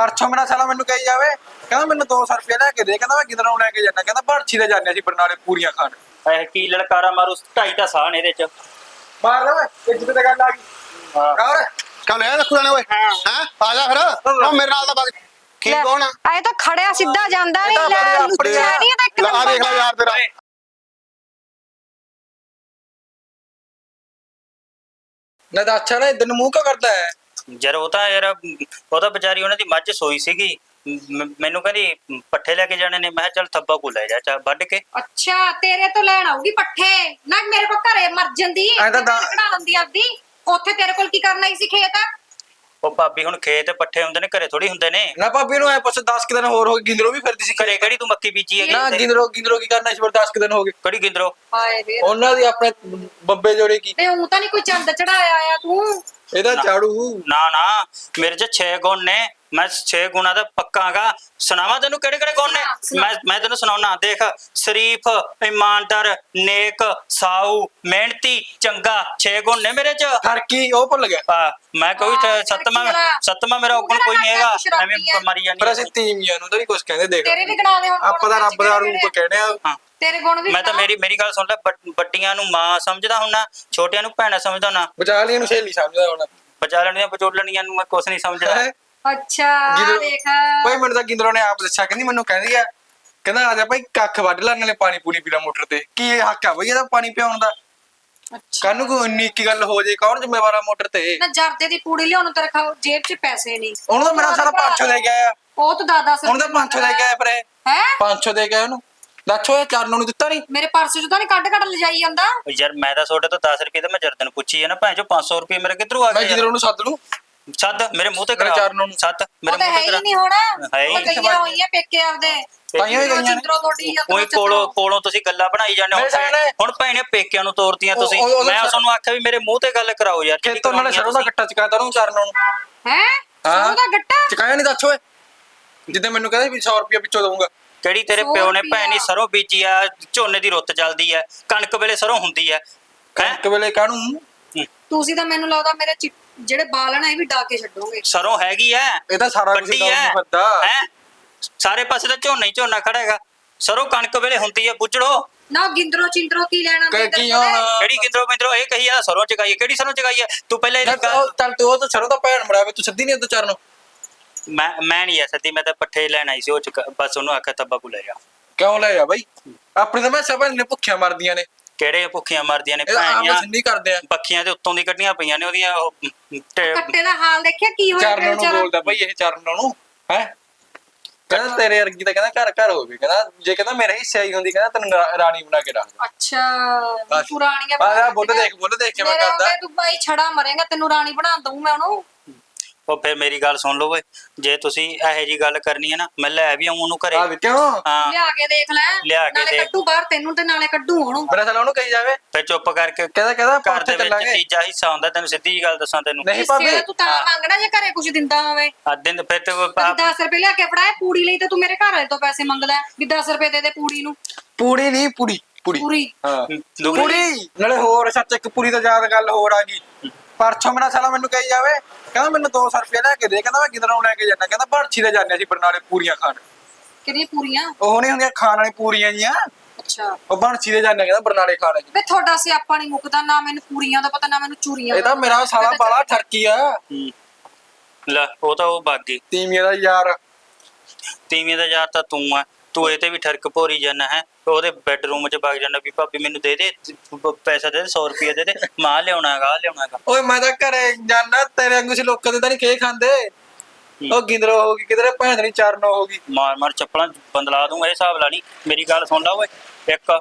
ਪਰਸੋਂ ਮੇਰਾ ਸਾਲਾ ਮੈਨੂੰ ਕਹੀ ਜਾਵੇ ਕਹਿੰਦਾ ਮੈਨੂੰ 200 ਰੁਪਏ ਲੈ ਕੇ ਦੇ ਕਹਿੰਦਾ ਮੈਂ ਕਿਧਰੋਂ ਲੈ ਕੇ ਜਾਣਾ ਕਹਿੰਦਾ ਭਰਛੀ ਦੇ ਜਾਂਦੇ ਸੀ ਬਰਨਾਲੇ ਪੂਰੀਆਂ ਖਾਣ। ਇਹ ਕੀ ਲਲਕਾਰਾ ਮਾਰੂ ਢਾਈ ਤਾਂ ਸਾਹ ਨੇ ਇਹਦੇ ਚ। ਮਾਰ ਲੈ ਓਏ ਇੱਜ਼ਤ ਤੇ ਗੱਲ ਆ ਗਈ। ਹੋਰ? ਚੱਲ ਇਹ ਰੱਖੂ ਜਾਣੇ ਓਏ। ਹੈ। ਆ ਜਾ ਫਿਰ। ਉਹ ਮੇਰੇ ਨਾਲ ਦਾ ਬਗ ਕੀ ਲੈ, ਕੌਣ ਆ? ਇਹ ਤਾਂ ਖੜਿਆ ਸਿੱਧਾ ਜਾਂਦਾ ਨਹੀਂ ਤਾਂ ਲੈ ਲੁੱਚਾ ਨਹੀਂ ਤਾਂ ਇੱਕ ਲੈ ਆ ਦੇਖ ਲੈ ਯਾਰ ਤੇਰਾ। ਨਾ ਤਾਂ ਅੱਛਾ ਨਾ ਇਧਰ ਨੂੰ ਮੂੰਹ ਕਿਉਂ ਕਰਦਾ ਹੈ? ਯਾਰ ਉਹ ਤਾਂ ਯਾਰ ਉਹ ਤਾਂ ਵਿਚਾਰੀ ਉਹਨਾਂ ਦੀ ਮੱਝ ਸੋਈ ਸੀਗੀ। ਮ- ਮੈਨੂੰ ਕਹਿੰਦੀ ਪੱਠੇ ਲੈ ਕੇ ਜਾਣੇ ਨੇ। ਮੈਂ ਕਿਹਾ ਚੱਲ ਥੱਬਾ ਕੋ ਲੈ ਜਾ ਚਾ ਵੱਢ ਕੇ। ਅੱਛਾ ਤੇਰੇ ਤੋਂ ਲੈਣ ਆਊਗੀ ਪੱਠੇ। ਨਾ ਮੇਰੇ ਕੋਲ ਘਰੇ ਮਰ ਜਾਂਦੀ। ਐਂ ਤਾਂ ਦਾ- ਕਢਾ ਲੈਂਦੀ ਆਪਦੀ। ਉੱਥੇ ਤੇਰੇ ਕੋਲ ਕੀ ਕਰਨਾ ਸੀ ਖੇਤ? ਉਹ ਭਾਬੀ ਹੁਣ ਖੇਤ ਪੱਠੇ ਹੁੰਦੇ ਨੇ ਘਰੇ ਥੋੜੀ ਹੁੰਦੇ ਨੇ। ਨਾ ਭਾਬੀ ਨੂੰ ਐ ਪੁੱਛ 10 ਕਿ ਦਿਨ ਹੋਰ ਹੋ ਗਏ ਗਿੰਦਰੋ ਵੀ ਫਿਰਦੀ ਸੀ ਘਰੇ ਕਿਹੜੀ ਤੂੰ ਮੱਕੀ ਬੀਜੀ ਹੈਗੀ? ਨਾ ਤੇਰੀ? ਗਿੰਦਰੋ ਗਿੰਦਰੋ ਕੀ ਕਰਨਾ ਇਸ ਵਾਰ 10 ਕਿ ਦਿਨ ਹੋ ਗਏ। ਕਿਹੜੀ ਗਿੰਦਰੋ? ਹਾਏ ਵੇ। ਉਹਨਾਂ ਦੀ ਆਪਣੇ ਬੰਬੇ ਜੋੜੇ ਕੀ ਤੇ ਉਹ ਤਾਂ ਨਹੀਂ ਕੋਈ ਚੰਦ ਚੜਾਇਆ ਆ ਤੂੰ। ਇਹਦਾ। ਝਾੜੂ ਨਾ ਨਾ ਮੇਰੇ ਚ 6 ਗੁਣ ਨੇ ਮੈਂ 6 ਗੁਣਾ ਦਾ ਪੱਕਾਗਾ ਸੁਣਾਵਾ ਤੈਨੂੰ ਕਿਹੜੇ ਕਿਹੜੇ ਗੁਣ ਨੇ। ਮੈਂ ਮੈਂ ਤੈਨੂੰ ਸੁਣਾਉਣਾ ਦੇਖ ਸ਼ਰੀਫ ਇਮਾਨਦਾਰ ਨੇਕ ਸਾਊ ਮਿਹਨਤੀ ਚੰਗਾ 6 ਗੁਣ ਨੇ ਮੇਰੇ ਚ ਫਰਕੀ ਉਹ ਭੁੱਲ ਗਿਆ ਆ, ਮੈਂ ਕੋਈ ਹਾਂ, ਸੱਤਵਾਂ। ਸੱਤਵਾਂ ਮੇਰਾ ਔਗਣ ਕੋਈ ਨਹੀਂ ਹੈਗਾ ਐਵੇਂ? ਮਰੀ ਜਾਂਦੀ ਪਰ ਹੈ। ਅਸੀਂ ਤੀਵੀਆਂ ਨੂੰ ਤਾਂ ਨਹੀਂ ਕੁਝ ਕਹਿੰਦੇ ਦੇਖ ਤੇਰੇ ਵੀ ਗਣਾ ਦੇ ਹੁਣ ਆਪਾਂ ਤਾਂ ਰੱਬ ਦਾ ਰੂਪ ਕਹਿੰਦੇ ਆ ਹਾਂ ਤੇਰੇ ਗੁਣ ਵੀ ਮੈਂ ਤਾਂ। ਮੇਰੀ ਮੇਰੀ ਗੱਲ ਸੁਣ ਲੈ ਵੱਡ- ਵੱਡੀਆਂ ਨੂੰ ਮਾਂ ਸਮਝਦਾ ਹੁੰਨਾ ਛੋਟਿਆਂ ਨੂੰ ਭੈਣਾਂ ਸਮਝਦਾ ਹੁੰਨਾ ਵਿਚਾਲੀਆਂ ਨੂੰ ਸਹੇਲੀ ਸਮਝਦਾ ਹੁਣ ਬਚਾਲਣੀਆਂ ਬਚੋਲਣੀਆਂ ਨੂੰ ਮੈਂ ਕੁਛ ਨਹੀਂ ਸਮਝਦਾ ਹੈਂ? ਅੱਛਾ ਗਿੰਦਰੋ- ਦੇਖ। ਭਾਈ ਮੈਨੂੰ ਤਾਂ ਗਿੰਦਰੋ ਨੇ ਆਪ ਦੱਸਿਆ ਕਹਿੰਦੀ ਮੈਨੂੰ ਕਹਿੰਦੀ ਆ ਕਹਿੰਦਾ ਆ ਜਾ ਭਾਈ ਕੱਖ ਵੱਢ ਲੈ ਨਾਲੇ ਪਾਣੀ ਪੂਣੀ ਪੀਲਾ ਮੋਟਰ ਤੇ। ਕੀ ਇਹ ਹੱਕ ਆ ਬਈ ਇਹਦਾ ਪਾਣੀ ਪਿਆਉਣ ਦਾ? ਅੱਛਾ। ਕੱਲ ਨੂੰ ਕੋਈ ਇੰਨੀ ਕੀ ਗੱਲ ਹੋ ਜੇ ਕੌਣ ਜ਼ਿੰਮੇਵਾਰ ਆ ਮੋਟਰ ਤੇ? ਨਾ ਜਰਦੇ ਦੀ ਪੂੜੀ ਲਿਆਉਣ ਤੇਰੇ ਖਾਓ ਜੇਬ 'ਚ ਪੈਸੇ ਨਹੀਂ। ਉਹਨੂੰ ਤਾਂ ਮੇਰਾ ਸਾਰਾ 500 ਲੈ ਕੇ ਆਇਆ। ਉਹ ਤਾਂ ਦਾਦਾ ਸਰ ਉਹਨੂੰ ਤਾਂ 500 ਲੈ ਕੇ ਆਇਆ ਪਰ। ਹੈ? 500 ਦੇ ਕੇ ਆਇਆ ਉਹਨੂੰ। ਦੱਸੋ ਇਹ ਚਰਨ ਨੂੰ ਦਿੱਤਾ ਨਹੀਂ ਮੇਰੇ ਪਰਸ 'ਚ ਤਾਂ ਨਹੀਂ ਕੱਢ ਕੱਢ ਲਿਜਾਈ ਜਾਂਦਾ। ਯਾਰ ਮੈਂ ਤਾਂ ਤੁਹਾਡੇ ਤੋਂ 10 ਰੁਪਏ ਤੇ ਮੈਂ ਜਰਦਨ ਨੂੰ ਪੁੱਛੀ ਹੈ ਨਾ ਭੈਣ ਚੋ 500 ਰੁਪਏ ਮੇਰੇ ਕਿੱਧਰੋਂ ਆ ਮੈਂ ਗਏ ਯਾਰ? ਗਿੰਦਰੋ ਨੂੰ ਸੱਦ ਲੂੰ ਸੱਦ ਮੇਰੇ ਮੂੰਹ ਤੇ ਕਰਾ। ਚਰਨਾਂ ਨੂੰ। ਉਹ ਮੇਰੇ ਤਾਂ ਮੂੰਹ ਹੈ ਤੇ ਹੀ ਕਰਾ। ਨਹੀਂ ਹੋਣਾ। ਹੈ ਹੀ ਉਹ ਨਹੀਂ। ਗਈਆਂ ਹੋਈਆਂ ਪੇਕੇ ਆਪਦੇ। ਤਾਈਆਂ ਹੀ ਗਈਆਂ ਨੇ। ਚਿੰਦਰੋ ਤੁਹਾਡੀ ਆ ਕੋਈ ਕੋਲੋਂ ਕੋਲੋਂ ਤੁਸੀਂ ਗੱਲਾਂ ਬਣਾਈ ਜਾਂਦੇ ਹੋ। ਮੇਰੇ ਹੁਣ ਭੈਣੇ ਪੇਕਿਆਂ ਨੂੰ ਤੋਰਤੀਆਂ ਉਹ- ਤੁਸੀਂ। ਉਹ- ਉਹਦਾ ਮੈਂ ਸਾ- ਤੁਹਾਨੂੰ ਆਖਿਆ ਵੀ ਮੇਰੇ ਮੂੰਹ ਤੇ ਗੱਲ ਕਰਾਓ ਯਾਰ ਜਿਹੜੀ ਖੇਤੋਂ ਨਾਲੇ ਕਰਾਉਣੀ ਆ ਸਰੋਂ ਦਾ। ਗੱਟਾ ਚਕਾਤਾ ਉਹਨੂੰ ਚਰਨ ਨੂੰ। ਹੈ? ਹਾਂ। ਸਰੋਂ ਦਾ ਗੱਟਾ? ਚਕਾਇਆ ਨਹੀਂ ਦੱਸ ਓਏ। ਜਿੱਦਾਂ ਮੈਨੂੰ ਕਹਿੰਦਾ ਵੀ 100 ਰੁਪਏ ਪਿੱਛੋਂ ਦਊਂਗਾ। ਕਿਹੜੀ ਤੇਰੇ ਸੌ ਪਿਓ ਨੇ ਰੁਪਈਆ। ਭੈਣੀ ਸਰੋਂ ਬੀਜੀ ਆ ਝੋਨੇ ਦੀ ਰੁੱਤ ਚੱਲਦੀ ਆ। ਕਣਕ ਵੇਲੇ ਸਰੋਂ ਹੁੰਦੀ ਆ। ਹੈਂ? ਕਣਕ ਵੇਲੇ ਕਾਹਨੂੰ? ਤੁਸੀਂ ਤਾਂ ਮੈਨੂੰ ਲੱਗਦਾ ਮੇਰੇ ਚਿ- ਜਿਹੜੇ ਬਾਲ ਆ ਨਾ ਇਹ ਵੀ ਡਾ ਕੇ ਛੱਡੋਗੇ। ਸਰੋਂ ਹੈਗੀ ਐ। ਇਹ ਤਾਂ ਸਾਰਾ ਕੁਝ ਵੱਡੀ ਦਾ ਐ। ਬੰਦਾ ਹੈਂ? ਸਾਰੇ ਪਾਸੇ ਤਾਂ ਝੋਨਾ ਹੀ ਝੋਨਾ ਖੜਾ ਹੈਗਾ। ਸਰੋਂ ਕਣਕ ਵੇਲੇ ਹੁੰਦੀ ਐ ਬੁੱਝੜੋ। ਨਾ ਗਿੰਦਰੋ ਚਿੰਦਰੋ ਕੀ ਲੈਣਾ? ਕਿ- ਮੇਰੇ ਕੀ ਕੋਲੇ? ਹੁਣ? ਕਿਹੜੀ ਗਿੰਦਰੋ ਬਿੰਦਰੋ ਇਹ ਕਹੀ ਆ ਸਰੋਂ ਚਗਾਈ ਕਿਹੜੀ ਸਰੋਂ ਚਗਾਈ ਐ? ਤੂੰ ਪਹਿਲਾਂ ਉਹ ਚੱਲ ਤੂੰ ਉਹ ਤਾਂ ਸਰੋਂ ਦਾ ਭੈਣ ਮਰਾਵੇ ਤੂੰ ਸਿੱਧੀ ਨਹੀਂ ਉੱਤੇ ਚਰਨ ਮੈਂ ਮੈਂ ਨਹੀਂ ਐ ਸੱਦੀ ਮੈਂ ਤਾਂ ਪੱਠੇ ਲੈਣ ਆਈ ਸੀ ਉਹ ਚ ਬਸ ਉਹਨੂੰ ਆਖਿਆ ਤੱਬਾ ਕੋ ਲੈ ਜਾ। ਕਿਉਂ ਲੈ ਆ ਬਾਈ? ਆਪਣੀ ਤਾਂ ਮੈਂ ਸਭ ਨੇ ਭੁੱਖੀਆਂ ਮਰਦੀਆਂ ਨੇ। ਕਿਹੜੇ ਭੁੱਖੀਆਂ ਮਰਦੀਆਂ ਨੇ ਇਹ ਤਾਂ ਭੈਣੀਆਂ ਆਪਸ ਨਹੀਂ ਕਰਦੇ ਆ। ਬੱਖੀਆਂ ਦੇ ਉੱਤੋਂ ਦੀ ਕੱਢੀਆਂ ਪਈਆਂ ਨੇ ਉਹਦੀਆਂ ਉਹ ਕੱਟੇ ਦਾ ਹਾਲ ਦੇਖਿਆ ਕੀ ਹੋਇਆ ਚਰਨ ਨੂੰ ਵਿਚਾਰਾ? ਬੋਲਦਾ ਬਾਈ ਇਹ ਚਰਨ ਨੂੰ ਹੈ? ਕਹਿੰਦਾ ਤੇਰੇ ਵਰਗੀ ਤਾਂ ਕਹਿੰਦਾ ਘਰ ਘਰ ਹੋਵੇ ਕਹਿੰਦਾ ਜੇ ਕਹਿੰਦਾ ਮੇਰੇ ਹਿੱਸੇ ਆਈ ਹੁੰਦੀ ਕਹਿੰਦਾ ਤੈਨੂੰ ਰਾ- ਰਾਣੀ ਬਣਾ ਕੇ ਰੱਖਦਾ। ਅੱਛਾ ਬਸ। ਤੂੰ ਰਾਣੀਆਂ ਆ ਦੇਖ ਬੁੱਧ ਦੇਖ ਕੇ ਮੈਂ ਕਰਦਾ। ਅੱਗੇ ਤੂੰ ਬਾਈ ਛੜਾ ਮਰੇਗਾ ਤੈਨੂੰ ਰਾਣੀ ਬਣਾ ਦਊਂ ਮੈਂ ਉਹਨੂੰ। ਉਹ ਫਿਰ ਮੇਰੀ ਗੱਲ ਸੁਣ ਲਓ ਓਏ ਜੇ ਤੁਸੀਂ ਇਹੋ ਜੀ ਗੱਲ ਕਰਨੀ ਹੈ ਨਾ ਮੈਂ ਲੈ ਵੀ ਆਉਂ ਉਹਨੂੰ ਘਰੇ। ਆ ਵੀ ਕਿਉਂ? ਹਾਂ। ਲਿਆ ਕੇ ਦੇਖ ਲੈ ਲਿਆ ਕੇ ਨਾਲੇ ਦੇਖ। ਕੱਢੂ ਬਾਹਰ ਤੈਨੂੰ ਤੇ ਨਾਲੇ ਕੱਢੂ ਉਹਨੂੰ। ਮੇਰਾ ਸਾਲਾ ਉਹਨੂੰ ਕਹੀ ਜਾਵੇ। ਫਿਰ ਚੁੱਪ ਕਰਕੇ ਕਹਿੰਦਾ ਕਹਿੰਦਾ ਘਰ ਪਰਚੇ ਦੇ ਵਿੱਚ ਚੱਲਾਂਗੇ। ਤੀਜਾ ਹਿੱਸਾ ਹੁੰਦਾ ਤੈਨੂੰ ਸਿੱਧੀ ਗੱਲ ਦੱਸਾਂ ਤੈਨੂੰ। ਨਹੀਂ ਭਾਬੀ। ਤੂੰ ਤਾਂ ਮੰਗਣਾ ਜੇ ਘਰੇ ਕੁਝ ਦਿੰਦਾ ਹੋਵੇ। ਆ ਦਿਨ ਫਿਰ ਤੇ ਉਹ ਆਪ- 10 ਰੁਪਏ ਲਿਆ ਕੇ ਫੜਾਏ ਪੂੜੀ ਲਈ ਤੇ ਤੂੰ ਮੇਰੇ ਘਰ ਵਾਲੇ ਤੋਂ ਪੈਸੇ ਮੰਗਦਾ ਹੈ ਵੀ 10 ਰੁਪਏ ਦੇ ਦੇ ਪੂੜੀ ਨੂੰ। ਪੂੜੀ ਨਹੀਂ ਪੂੜੀ ਪੂੜੀ। ਪੂਰੀ ਹਾਂ। ਪੂੜੀ। ਨਾਲੇ ਹੋਰ ਸੱਚ ਇੱਕ ਪੂਰੀ ਤਾਂ ਯਾਦ ਗੱਲ ਹੋਰ ਆ ਗਈ। ਪਰਸੋਂ ਮੇਰਾ ਸਾਲਾ ਮੈਨੂੰ ਕਹੀ ਜਾਵੇ ਕਹਿੰਦਾ ਮੈਨੂੰ 200 ਰੁਪਏ ਲੈ ਕੇ ਦੇ ਕਹਿੰਦਾ ਮੈਂ ਕਿਧਰੋਂ ਲੈ ਕੇ ਜਾਣਾ ਕਹਿੰਦਾ ਭਰਛੀ ਦੇ ਜਾਂਦੇ ਸੀ ਬਰਨਾਲੇ ਪੂਰੀਆਂ ਖਾਣ। ਕਿਹੜੀਆਂ ਪੂਰੀਆਂ? ਉਹ ਨਹੀਂ ਹੁੰਦੀਆਂ ਖਾਣ ਵਾਲੀ ਪੂਰੀਆਂ ਜੀਆਂ। ਅੱਛਾ। ਉਹ ਭਰਛੀ ਦੇ ਜਾਂਦੇ ਕਹਿੰਦਾ ਬਰਨਾਲੇ ਖਾਣ ਵੇ ਤੁਹਾਡਾ ਸਿਆਪਾ ਨਹੀਂ ਮੁੱਕਦਾ ਨਾ ਮੈਨੂੰ ਪੂਰੀਆਂ ਦਾ ਪਤਾ ਨਾ ਮੈਨੂੰ ਚੂਰੀਆਂ ਇਹ ਤਾਂ। ਮੇਰਾ ਸਾਲਾ ਤਾਂ ਬਾਲਾ ਠਰਕੀ ਆ। ਹੂੰ। ਲੈ ਉਹ ਤਾਂ ਉਹ ਬਾਗੀ। ਤੀਮੀਆਂ ਦਾ ਯਾਰ। ਤੀਵੀਂ ਦਾ ਯਾਰ ਤਾਂ ਤੂੰ ਆ। ਤੂੰ ਇਹ ਤੇ ਵੀ ਠਰਕ ਭੋਰੀ ਜਾਣਾ ਹੈ ਉਹਦੇ ਬੈੱਡਰੂਮ 'ਚ ਵਗ ਜਾਣਾ ਵੀ ਭਾਬੀ ਮੈਨੂੰ ਦੇ ਦੇ ਪ- ਪੈਸਾ ਦੇ ਦੇ 100 ਰੁਪਏ ਦੇ ਦੇ ਮਾਂ ਲਿਆਉਣਾ ਹੈਗਾ ਆਹ ਲਿਆਉਣਾ ਹੈਗਾ। ਓਏ ਮੈਂ ਤਾਂ ਘਰੇ ਜਾਣਾ ਤੇਰੇ ਵਾਂਗੂ ਸੀ ਲੋਕਾਂ ਦੇ ਤਾਂ ਨਹੀਂ ਖੇ ਖਾਂਦੇ। ਉਹ ਗਿੰਦਰੋ ਹੋ ਗਈ ਕਿਧਰੇ ਭੈਣ ਨਹੀਂ ਚਰਨੋ ਹੋ ਗਈ ਮਾਰ ਮਾਰ ਚੱਪਲਾਂ ਬੰਦਲਾ ਦੂੰ ਇਹ ਹਿਸਾਬ ਲਾ ਲਈ। ਮੇਰੀ ਗੱਲ ਸੁਣ ਲਾ ਓਏ ਇੱਕ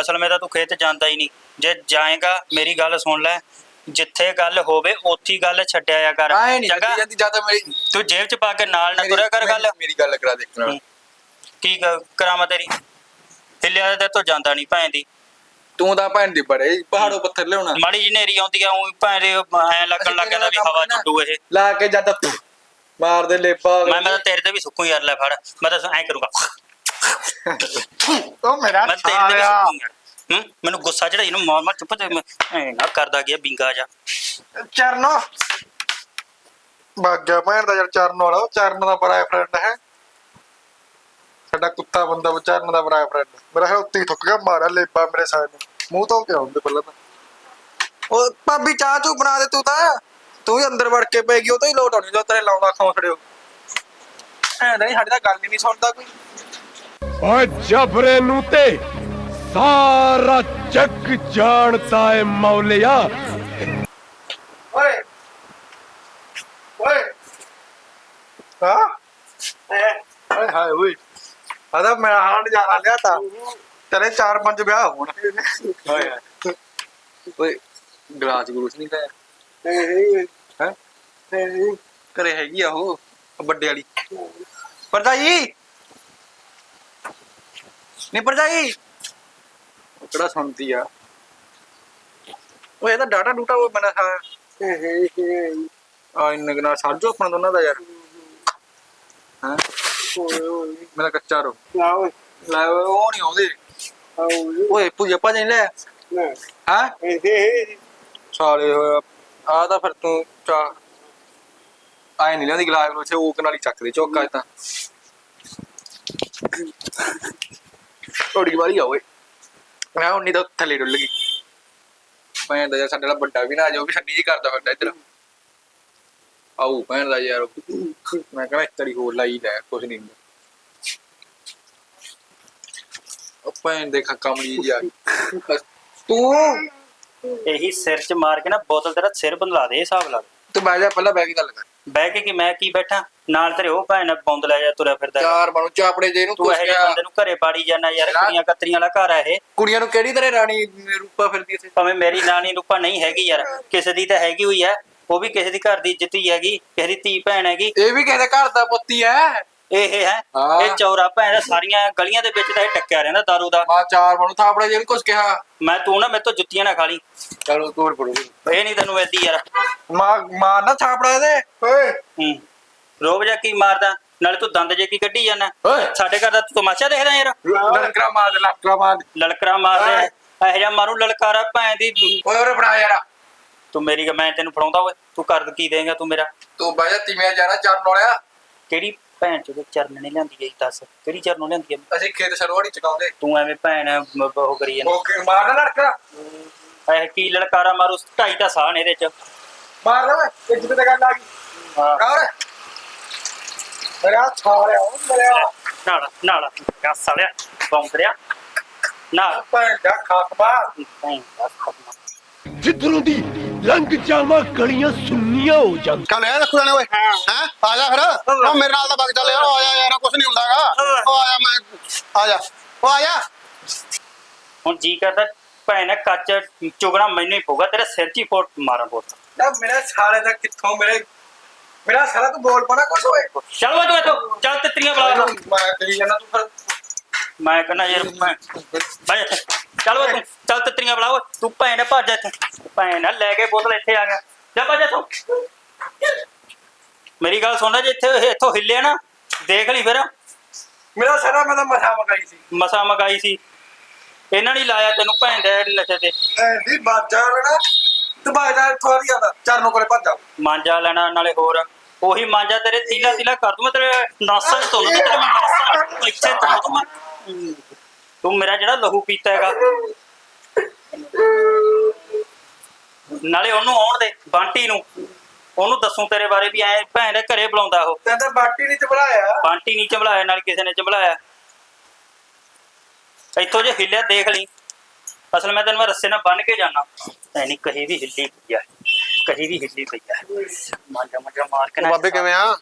ਅਸਲ ਮੇਂ ਤਾਂ ਤੂੰ ਖੇਤ ਜਾਂਦਾ ਹੀ ਨਹੀਂ। ਜੇ ਜਾਏਗਾ ਮੇਰੀ ਗੱਲ ਸੁਣ ਲੈ ਜਿੱਥੇ ਗੱਲ ਹੋਵੇ ਉੱਥੇ ਗੱਲ ਛੱਡਿਆ ਕਰ ਆਏ ਨਹੀਂ ਚੰਗਾ? ਜਾਂਦੀ ਜ਼ਿਆਦਾ ਮੇਰੀ ਤੂੰ ਜੇਬ 'ਚ ਪਾ ਕੇ ਨਾਲ ਨਾ ਤੁਰਿਆ ਕਰ ਗੱਲ। ਮੇਰੀ ਗੱਲ ਕਰਾ ਦੇਖ ਨਾਲ ਹੂੰ। ਕੀ ਕ- ਕਰਾਵਾਂ ਤੇਰੀ? ਹਿੱਲਿਆ ਤੇ ਤੋਂ ਜਾਂਦਾ ਨਹੀਂ ਭੈਣ ਦੀ। ਤੂੰ ਤਾਂ ਭੈਣ ਦੀ ਬੜੇ ਪਹਾੜੋਂ ਪੱਥਰ ਲਿਆਉਣਾ। ਮਾੜੀ ਜਿਹੀ ਨੇਰੀ ਆਉਂਦੀ ਆ ਉਹ ਭੈਣ ਦੇ ਐ ਲੱਗਣ ਲੱਗ ਜਾਂਦਾ ਵੀ ਹਵਾ ਛੁੱਟੂ ਇਹ। ਲਾ ਕੇ ਜਦ ਮਾਰ ਦੇ ਲੇਪਾ। ਮੈਂ ਮੈਂ ਤਾਂ ਤੇਰੇ ਤੇ ਵੀ ਸੁੱਕੂ ਯਾਰ ਲੈ ਫੜ। ਮੈਂ ਤਾਂ ਐ ਕਰੂੰਗਾ। ਉਹ ਮੇਰਾ ਮੈਂ ਤੇਰੇ ਤੇ ਵੀ ਸੁੱਕੂ ਯਾਰ। ਹੂੰ? ਮੈਨੂੰ ਗੁੱਸਾ ਚੜਾਈ ਨੂੰ ਮਾਰ ਮਾਰ ਚੁੱਪ ਤੇ ਐ ਨਾ ਕਰਦਾ ਗਿਆ ਬਿੰਗਾ ਜਾ। ਚਰਨੋ। ਬਾਗਿਆ ਭੈਣ ਦਾ ਯਾਰ ਚਰਨ ਵਾਲਾ ਉਹ ਚਰਨ ਦਾ ਬੜਾ ਫਰੈਂਡ ਹੈ। ਸਾਡਾ ਕੁੱਤਾ ਬੰਦਾ ਉਹ ਚਰਨ ਦਾ ਬੜਾ ਫਰੈਂਡ ਮੇਰਾ ਹੈ ਉੱਤੇ ਹੀ ਥੁੱਕ ਗਿਆ ਮਾਰਿਆ ਲੇਪਾ ਮੇਰੇ ਸਾਈਡ ਨੂੰ। ਮੂੰਹ ਤੋਂ ਕਿਉਂ ਹੁੰਦੇ ਪਹਿਲਾਂ ਤਾਂ। ਉਹ ਭਾਬੀ ਚਾਹ ਚੂ ਬਣਾ ਦੇ ਤੂੰ ਤਾਂ। ਤੂੰ ਵੀ ਅੰਦਰ ਵੜ ਕੇ ਪੈ ਗਈ ਉਹ ਤਾਂ ਹੀ ਲੋਟ ਆਉਣੀ ਜੋ ਤੇਰੇ ਲਾਉਂਦਾ ਖੌਂਸੜੇ ਐ ਨਹੀਂ ਸਾਡੇ ਤਾਂ ਗੱਲ ਹੀ ਨਹੀਂ ਸੁਣਦਾ ਕੋਈ। ਓਏ ਜਬਰੇ ਨੂੰ ਤੇ ਸਾਰਾ ਜੱਗ ਜਾਣਦਾ ਏ ਮੌਲਿਆ। ਓਏ। ਓਏ। ਹਾਂ? ਓਏ ਹਾਏ ਓਏ। ਆਦਾ ਮੈਂ ਹਾਂਡ ਜਾਣਾ ਲਿਆ ਤਾਂ। ਤੇਰੇ ਚਾਰ ਪੰਜ ਵਿਆਹ ਹੋਣ। ਓਏ ਗਲਾਸ ਗਲੂਸ ਨਹੀਂ ਲਾਇਆ ਹੈ? ਘਰੇ ਹੈਗੀ ਆ ਉਹ ਵੱਡੇ ਵਾਲੀ। ਪਰਜਾਈ! ਨਹੀਂ ਪਰਜਾਈ! ਉਹ ਕਿਹੜਾ ਸੁਣਦੀ ਆ? ਉਹ ਇਹਦਾ ਡਾਟਾ ਡੂਟਾ ਉਹ ਬਣਾ ਸਾ ਆ ਇੰਨੇ ਕੁ ਨਾਲ ਸਾਜੋ ਆਪਣਾ ਦੋਨਾਂ ਦਾ ਯਾਰ। ਹਾਂ? ਮੇਰਾ ਕੱਚਾ ਰੋ। ਲੈ ਓਏ, ਉਹ ਨਹੀਂ ਆਉਂਦੇ। ਓਏ ਪੂਜਾ ਭਾਜੀ ਲੈ। ਹਾਂ? ਸਾਲੇ ਹੋਇਆ ਆ ਤਾਂ ਫਿਰ ਤੂੰ ਚਾ ਆਏ ਨਹੀਂ ਲਿਆਂਦੀ ਗਲਾਸ ਨੂੰ ਉਹ ਕਨਾਲੀ ਚੱਕਦੇ ਚੌਕਾ ਇਹ ਤਾਂ। ਥੋੜੀ ਵਾਲੀ ਆ ਓਏ। ਮੈਂ ਉਨੀ ਤਾਂ ਥੱਲੇ ਡੁੱਲ ਗਈ। ਦਾ ਯਾਰ ਸਾਡੇ ਨਾਲ ਵੱਡਾ ਵੀ ਨਾ ਆ ਜਾਓ ਵੀ ਛੱਡੀ ਜੀ ਕਰਦਾ ਫਿਰਦਾ ਇੱਧਰ। ਆਊ ਭੈਣ ਦਾ ਯਾਰ ਮੈਂ ਕਹਿੰਦਾ ਇੱਕ ਤੜੀ ਹੋਰ ਲਾਈ ਲੈ ਕੁਛ ਨਹੀਂ ਹੁੰਦਾ। ਉਹ ਭੈਣ ਦੇ ਕਮਲੀ ਜੀ ਆ ਗਈ। ਤੂੰ? ਇਹੀ ਸਿਰ 'ਚ ਮਾਰ ਕੇ ਨਾ ਬੋਤਲ ਤੇਰਾ ਸਿਰ ਬੰਦਲਾ ਦੇ ਇਹ ਹਿਸਾਬ ਲਾ ਤੂੰ ਬਹਿ ਜਾ ਪਹਿਲਾਂ ਬਹਿ ਕੇ ਗੱਲ ਕਰ। ਬਹਿ ਕੇ ਕਿ ਮੈਂ ਕੀ ਬੈਠਾ? ਨਾਲ ਤੇਰੇ ਉਹ ਭੈਣ ਬੌਂਦ ਲੈ ਜਾ ਤੁਰਿਆ ਫਿਰਦਾ ਚਾਰ ਬਣੂ ਚਾਪੜੇ ਜੇ ਨੂੰ ਤੂੰ ਇਹ ਜਿਹੇ ਬੰਦੇ ਨੂੰ ਘਰੇ ਬਾੜੀ ਜਾਣਾ ਯਾਰ ਯਾਰ। ਕੁੜੀਆਂ ਕਤਰੀਆਂ ਵਾਲਾ ਘਰ ਆ ਇਹ। ਕੁੜੀਆਂ ਨੂੰ ਕਿਹੜੀ ਤਰ੍ਹਾਂ ਰਾਣੀ ਰੂਪਾ ਫਿਰਦੀ ਇੱਥੇ? ਭਾਵੇਂ ਮੇਰੀ ਨਾਨੀ ਰੂਪਾ ਨਹੀਂ ਹੈਗੀ ਯਾਰ ਕਿਸੇ ਦੀ ਤਾਂ ਹੈਗੀ ਹੋਈ ਹੈ। ਉਹ ਵੀ ਕਿਸੇ ਦੀ ਘਰ ਦੀ ਇੱਜ਼ਤ ਹੀ ਹੈਗੀ ਕਿਸੇ ਦੀ ਧੀ ਭੈਣ ਹੈਗੀ। ਇਹ ਵੀ ਕਿਸੇ ਦੇ ਘਰ ਦਾ ਪੁੱਤੀ ਹੈ ਇਹ ਹੈ ਹਾਂ। ਇਹ ਚੌਰਾ ਭੈਣ ਦਾ ਸਾਰੀਆਂ ਗਲੀਆਂ ਦੇ ਵਿੱਚ ਤਾਂ ਇਹ ਟੱਕਿਆ ਰਹਿੰਦਾ ਦਾਰੂ ਦਾ। ਮਾ ਚਾਰ ਬਣੂ ਥਾਪੜੇ ਜੇ ਕੁਛ ਕਿਹਾ। ਮੈਂ ਤੂੰ ਨਾ ਮੇਰੇ ਤੋਂ ਜੁੱਤੀਆਂ ਨਾ ਖਾ ਲਈ। ਚਲੋ ਤੋੜ ਪੜੂ ਇਹ ਨਹੀਂ ਤੈਨੂੰ ਐਦੀ ਯਾਰ। ਮਾਂ ਮਾਂ ਨਾ ਥਾਪੜਾ ਇਹਦੇ। ਓਏ। ਹੂੰ। ਰੋਬ ਜਾ ਕੀ ਮਾਰਦਾ ਨਾਲੇ ਤੂੰ ਦੰਦ ਜੇ ਕੀ ਕੱਢੀ ਜਾਂਦਾ। ਓਏ। ਸਾਡੇ ਘਰ ਦਾ ਤੂੰ ਤਮਾਸ਼ਾ ਦੇਖਦਾ ਯਾਰ। ਲੜਕਰਾ ਮਾਰ ਦੇ ਲੜਕਰਾ ਮਾਰ ਦੇ। ਲਲਕਰਾ ਮਾਰਦਾ ਇਹੋ ਜਿਹਾ ਮਾਰੂ ਲਲਕਾਰਾ ਭੈਣ ਦੀ। ਓਏ ਓਰੇ ਬਣਾ ਯਾਰ। ਤੂੰ ਮੇਰੀ ਮੈਂ ਤੈਨੂੰ ਫੜਾਉਂਦਾ ਓਏ ਤੂੰ ਕਰ ਕੀ ਦੇਂਗਾ ਤੂੰ ਮੇਰਾ? ਤੂੰ ਜਾ ਤਿਵੇਂ ਜਾਣਾ ਚਰਨ ਵਾਲਿਆ। ਕਿਹੜੀ ਭੈਣ ਚੋਂ ਚਰਨ ਨੇ ਲਿਆਂਦੀ ਹੈ ਦੱਸ ਕਿਹੜੀ ਚਰਨ ਲਿਆਂਦੀ ਹੈ ਅਸੀਂ ਖੇਤ ਸਰਵਾੜੀ ਚਕਾਉਂਦੇ। ਤੂੰ ਐਵੇਂ ਭੈਣ ਮ- ਉਹ ਕਰੀ ਜਾਂਦਾ। ਓਕੇ ਮਾਰ ਨਾ ਲੜਕਰਾ ਇਹ ਕੀ ਲਲਕਾਰਾ ਮਾਰੂ ਢਾਈ ਤਾਂ ਸਾਹ ਨੇ ਇਹਦੇ ਚ। ਮਾਰ ਲੈ ਓਏ ਇੱਜ਼ਤ ਤੇ ਗੱਲ ਆ ਗਈ। ਹਾਂ। ਮੇਰਾ ਛਾਲਿਆ ਉਹ ਮੇਰਾ ਨਾਲ ਨਾਲ ਕਾ ਸਾਲਿਆ ਬੌਂਦਰਿਆ ਨਾਲ। ਭੈਣ ਦਾ ਖਾਕਮਾ ਭੈਣ ਦਾ ਖਤਮ। ਜਿੱਧਰੋਂ ਦੀ ਲੰਘ ਜਾਵਾਂ ਗਲੀਆਂ ਸੁੰਨੀਆਂ ਹੋ ਜਾਂਦੀਆਂ ਚੱਲ ਇਹ ਰੱਖੂ ਜਾਣੇ ਓਏ। ਹੈ। ਆ ਜਾ ਫਿਰ। ਉਹ ਮੇਰੇ ਨਾਲ ਤਾਂ ਬਗ ਚੱਲ ਯਾਰ ਆ ਜਾ ਯਾਰ ਕੁਛ ਨਹੀਂ ਹੁੰਦਾਗਾ ਉਹ ਆ ਜਾ ਮੈਂ ਆ ਜਾ। ਉਹ ਆ ਜਾ। ਹੁਣ ਜੀ ਕਰਦਾ ਭੈਣ ਕੱਚ ਚੁਗਣਾ ਮੈਨੂੰ ਹੀ ਪਊਗਾ ਤੇਰੇ ਸਿਰ 'ਚ ਹੀ ਫੋਟ ਮਾਰਾਂ ਬੋਤ ਨਾ ਮੇਰਾ ਸਾਲੇ ਦਾ ਕਿੱਥੋਂ ਮੇਰੇ ਮੇਰਾ ਸਾਲਾ ਤੂੰ ਬੋਲ ਪਾਣਾ ਕੁਛ ਓਏ। ਚੱਲ ਵਾ ਤੂੰ ਇੱਥੋਂ ਚੱਲ ਤਿੱਤਰੀਆਂ ਬੁਲਾ। ਮੈਂ ਕਰੀ ਜਾਣਾ ਤੂੰ ਫਿਰ ਮੈਂ ਕਹਿੰਦਾ ਯਾਰ ਮੈਂ ਬਾਈ ਇੱਥੇ। ਚੱਲ ਵਾ ਤੂੰ ਚੱਲ ਤਿੱਤਰੀਆਂ ਬੁਲਾ ਓਏ। ਤੂੰ ਭੈਣ ਭੱਜ ਇੱਥੇ। ਭੈਣ ਲੈ ਕੇ ਬੋਤਲ ਇੱਥੇ ਆ ਗਿਆ। ਜਾ ਭੱਜ ਇੱਥੋਂ। ਮੇਰੀ ਗੱਲ ਸੁਣ ਲੈ ਜੇ ਇੱਥੇ ਇੱਥੋਂ ਹਿੱਲਿਆ ਨਾ ਦੇਖ ਲਈ ਫਿਰ। ਮੇਰਾ ਸਾਲਾ ਮੈਂ ਤਾਂ ਮਸਾ ਮਗਾਈ ਸੀ। ਮਸਾ ਮਗਾਈ ਸੀ। ਇਹਨਾਂ ਨੇ ਲਾਇਆ ਤੈਨੂੰ ਭੈਣ ਦੇ ਨਸ਼ੇ ਤੇ। ਐਂਦੀ ਬਾਜਾ ਲੈਣਾ। ਤੂੰ ਬਾਜਾ ਥੋੜੀ ਆਦਾ ਚਰਨੋਂ ਕੋਲੇ ਭੱਜ ਜਾ। ਮਾਂਜਾ ਲੈਣਾ ਨਾਲੇ ਹੋਰ। ਉਹੀ ਮਾਂਜਾ ਤੇਰੇ ਤੀਲਾ ਤੀਲਾ ਕਰ ਦੂੰ ਮੈਂ ਤੇਰੇ ਨਾਸਾਂ ਦੂੰ ਤੇਰੇ ਮੈਂ ਨਾਸਾਂ ਇੱਥੇ ਦੂੰ ਮੈਂ ਤੂੰ ਮੇਰਾ ਜਿਹੜਾ ਲਹੂ ਪੀਤਾ ਹੈਗਾ। ਨਾਲੇ ਉਹਨੂੰ ਆਉਣ ਦੇ ਬਾਂਟੀ ਨੂੰ। ਉਹਨੂੰ ਦੱਸੂ ਤੇਰੇ ਬਾਰੇ ਵੀ ਐ ਭੈਣ ਦੇ ਘਰੇ ਬੁਲਾਉਂਦਾ ਉਹ। ਕਹਿੰਦਾ ਬਾਟੀ ਨਹੀਂ ਚਬਲਾਇਆ। ਬਾਂਟੀ ਨਹੀਂ ਚੰਬਲਾਇਆ ਨਾਲ ਕਿਸੇ ਨੇ ਚੰਬਲਾਇਆ। ਇੱਥੋਂ ਜੇ ਹਿੱਲਿਆ ਦੇਖ ਲਈ। ਅਸਲ ਮੈਂ ਤੈਨੂੰ ਮੈਂ ਰੱਸੇ ਨਾਲ ਬੰਨ ਕੇ ਜਾਣਾ ਐ ਨਹੀਂ ਕਹੀ ਵੀ ਹਿੱਲੀ ਪਈ ਆ। ਕਹੀ ਵੀ ਹਿੱਲੀ ਪਈ ਆ। ਮਾਂਜਾ ਮਾਂਜਾ ਮਾਰ ਕੇ ਨਾ ਬਾਬੇ ਕਿਵੇਂ ਆ?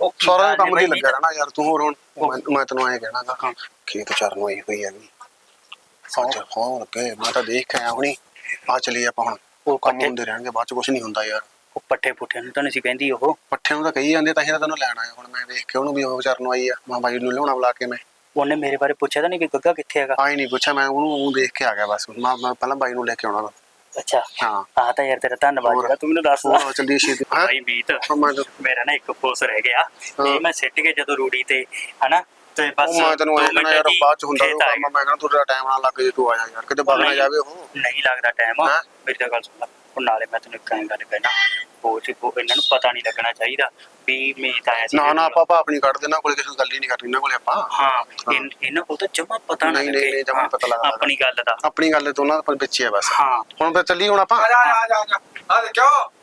ਉਹ ਕੀ ਸਾਰਾ ਕੰਮ ਬਾਈ ਲੱਗਾ ਰਹਿਣਾ ਯਾਰ ਤੂੰ ਹੋਰ ਹੁਣ ਮੈਂ ਮੈਂ ਤੈਨੂੰ ਐਂ ਕਹਿਣਾ ਗਾ ਖੇਤ ਚਰਨ ਹੋਈ ਹੋਈ ਹੈ ਵੀ। ਸੱਚ ਹੋਰ ਕੇ ਮੈਂ ਤਾਂ ਦੇਖ ਕੇ ਆਇਆ ਹੁਣੀ। ਆ ਚਲੀ ਆਪਾਂ ਹੁਣ ਉਹ ਕੰਮ ਪੱਠੇ- ਹੁੰਦੇ ਰਹਿਣਗੇ ਬਾਅਦ ਚ ਕੁਝ ਨਹੀਂ ਹੁੰਦਾ ਯਾਰ। ਉਹ ਪੱਠੇ ਪੁੱਠੇ ਨੂੰ ਤਾਂ ਨਹੀਂ ਸੀ ਕਹਿੰਦੀ ਉਹ। ਪੱਠਿਆਂ ਨੂੰ ਤਾਂ ਕਹੀ ਜਾਂਦੇ ਤਾਂ ਹੀ ਤਾਂ ਤੈਨੂੰ ਲੈਣ ਆਇਆ ਹੁਣ ਮੈਂ ਦੇਖ ਕੇ ਉਹਨੂੰ ਵੀ ਉਹ ਚਰਨ ਆਈ ਆ ਮਾਂ ਬਾਈ ਨੂੰ ਲਿਆਉਣਾ ਬੁਲਾ ਕੇ ਮੈਂ। ਉਹਨੇ ਮੇਰੇ ਬਾਰੇ ਪੁੱਛਿਆ ਤਾਂ ਨਹੀਂ ਕਿ ਗੱਗਾ ਕਿੱਥੇ ਹੈਗਾ? ਆਈ ਨਹੀਂ ਪੁੱਛਿਆ ਮੈਂ ਉਹਨੂੰ ਉਹ ਦੇਖ ਕੇ ਆ ਗਿਆ ਬਸ। ਮੈਂ ਮੈਂ ਪਹਿਲਾਂ ਬਾਈ ਨੂੰ ਲੈ ਕੇ ਆਉਣਾ ਵਾ। ਅੱਛਾ। ਹਾਂ। ਆਹ ਤਾਂ ਯਾਰ ਤੇਰਾ ਧੰਨਵਾਦ। ਜਿਹੜਾ ਤੂੰ ਮੈਨੂੰ ਦੱਸਦਾ ਹੋਰ ਚੱਲੀਏ ਛੇਤੀ। ਹੈਂ? ਭਾਈ ਮੀਤ ਹਾਂ, ਮੈਂ ਤਾਂ- ਮੇਰਾ ਨਾ ਇੱਕ ਫੋਸ ਰਹਿ ਗਿਆ ਹਾਂ। ਇਹ ਮੈਂ ਸਿੱਟ ਕੇ ਜਦੋਂ ਰੂੜੀ ਤੇ ਹਨਾ ਤੇ ਬਸ ਉਹ ਮੈਂ ਤੈਨੂੰ ਦੋ ਐਂ ਮਿੰਟ ਯਾਰ ਹੀ ਬਾਅਦ ਚ ਹੁੰਦਾ ਖੇਤ ਉਹ ਆ ਕੰਮ ਮੈਂ ਕਹਿੰਦਾ ਤੁਹਾਡਾ ਟਾਈਮ ਨਾਲ ਲੱਗ ਜੇ ਤੂੰ ਆ ਜਾ ਯਾਰ ਕਿਤੇ ਵਗ ਨਾ ਜਾਵੇ ਉਹ। ਨਹੀਂ ਲੱਗਦਾ ਟਾਈਮ ਹੈਂ? ਮੇਰੀ ਤਾਂ ਗੱਲ ਸੁਣ ਲੈ। ਉਹ ਨਾਲੇ ਮੈਂ ਤੈਨੂੰ ਇੱਕ ਐਂ ਗੱਲ ਕਹਿਣਾ ਕੋਚ ਇਹਨਾਂ ਨੂੰ ਪਤਾ ਨਹੀਂ ਲੱਗਣਾ ਚਾਹੀਦਾ ਵੀ ਮੀਤ ਆਇਆ ਸੀ ਨਾ ਨਾ ਆਪਾਂ ਆਪਾਂ ਆਪਣੀ ਕੱਢ ਦੇਣਾ ਕੋਲੇ ਕਿਸੇ ਨੂੰ ਗੱਲ ਹੀ ਨਹੀਂ ਕਰਨੀ ਇਹਨਾਂ ਕੋਲੇ ਆਪਾਂ। ਹਾਂ ਇਨ- ਇਹਨਾਂ ਕੋਲ ਤਾਂ ਜਮਾ ਪਤਾ ਨਾ ਨਹੀਂ, ਨਹੀਂ, ਲੱਗੇ। ਨਹੀਂ, ਜਮਾਂ ਨੀ ਪਤਾ ਲੱਗਦਾ। ਆਪਣੀ ਗੱਲ ਦਾ। ਆਪਣੀ ਗੱਲ ਤੋਂ ਉਹਨਾਂ ਦਾ ਵਿੱਚ ਹੀ ਆ ਬਸ। ਹਾਂ। ਹੁਣ ਫਿਰ ਚੱਲੀ ਹੁਣ ਆਪਾਂ। ਆ ਜਾ ਆ ਜਾ ਆ ਜਾ। ਆ ਦੇ ਕਿਉਂ?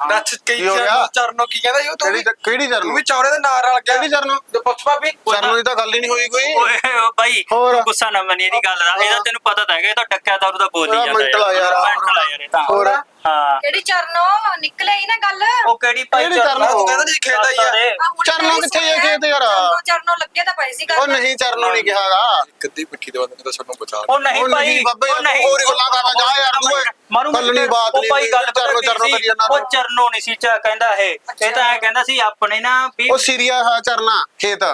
ਨੱਚ ਕਈ ਕੀ ਹੋ ਗਿਆ? ਚਰਨੋਂ- ਚਰਨੋਂ ਕੀ ਕਹਿੰਦਾ ਯੋ ਤੂੰ ਕਿਹੜੀ ਵੀ ਕਿਹੜੀ ਤੂੰ ਚਰਨੋਂ ਵੀ ਚੌਰੇ ਦੇ ਨਾਲ ਰਲ ਗਿਆ ਕਿਹੜੀ ਚਰਨੋਂ ਤੇ ਪੁੱਛ ਭਾਬੀ ਚਰਨੋਂ ਦੀ ਤਾਂ ਗੱਲ ਹੀ ਨਹੀਂ ਹੋਈ ਕੋਈ ਓਏ ਓ ਭਾਈ ਹੋਰ? ਗੁੱਸਾ ਨਾ ਮੰਨੀ ਇਹਦੀ ਗੱਲ ਦਾ ਇਹਦਾ। ਤੈਨੂੰ ਪਤਾ ਤਾਂ ਹੈਗਾ ਇਹ ਤਾਂ ਡੱਕਿਆ ਤਾਂ ਉਹਦਾ ਬੋਲੀ ਜਾਂਦਾ ਆ ਯਾਰ। mental ਆ ਯਾਰ ਇਹ ਤਾਂ ਹੋਰ? ਹਾਂ। ਕਿਹੜੀ ਚਰਨੋ ਨਿਕਲੇ ਹੀ ਨਾ ਗੱਲ। ਉਹ ਕਿਹੜੀ ਭਾਈ ਕਿਹੜੀ ਚਰਨੋਂ? ਤੂੰ ਕਹਿੰਦਾ ਜੀ ਖੇਤ ਆਈ ਆ। ਆਹ ਹੁਣ ਚਰਨੋਂ ਕਿੱਥੇ ਇਹ ਖੇਤ ਯਾਰ? ਚਰਨੋਂ- ਚਰਨੋਂ ਲੱਗੇ ਤਾਂ ਪਏ ਸੀ ਉਹ ਗੱਲ ਨਹੀਂ ਚਰਨੋਂ ਨਹੀਂ ਕਿਹਾਗਾ। ਕੱਦੀ ਪਿੱਠੀ ਦੇ ਬੰਦੇ ਨੇ ਤਾਂ ਸਾਨੂੰ ਬਚਾ ਉਹ ਨਹੀਂ ਉਹ ਭਾਈ ਨਹੀਂ ਬਾਬੇ, ਉਹ ਨਹੀਂ। ਹੋਰ ਗੱਲਾਂ ਕਰਦਾ, ਜਾ ਯਾਰ ਤੂੰ ਓਏ। ਮਾਰੂ ਗੱਲ ਨਹੀਂ, ਬਾਤ ਉਹ ਨਹੀਂ, ਭਾਈ ਗੱਲ ਚਰਨੋਂ- ਕੀ ਚਰਨੋਂ ਸੀ? ਕਰੀ ਜਾਂਦਾ ਉਹ ਤੂੰ। ਚਰਨੋਂ ਨਹੀਂ ਸੀ ਚਾ ਕਹਿੰਦਾ ਇਹ। ਇਹ ਤਾਂ ਐ ਕਹਿੰਦਾ ਸੀ ਆਪਣੇ ਨਾ ਵੀ ਉਹ ਸੀਰੀਆ ਹਾਂ ਚਰਨਾ ਖੇਤ।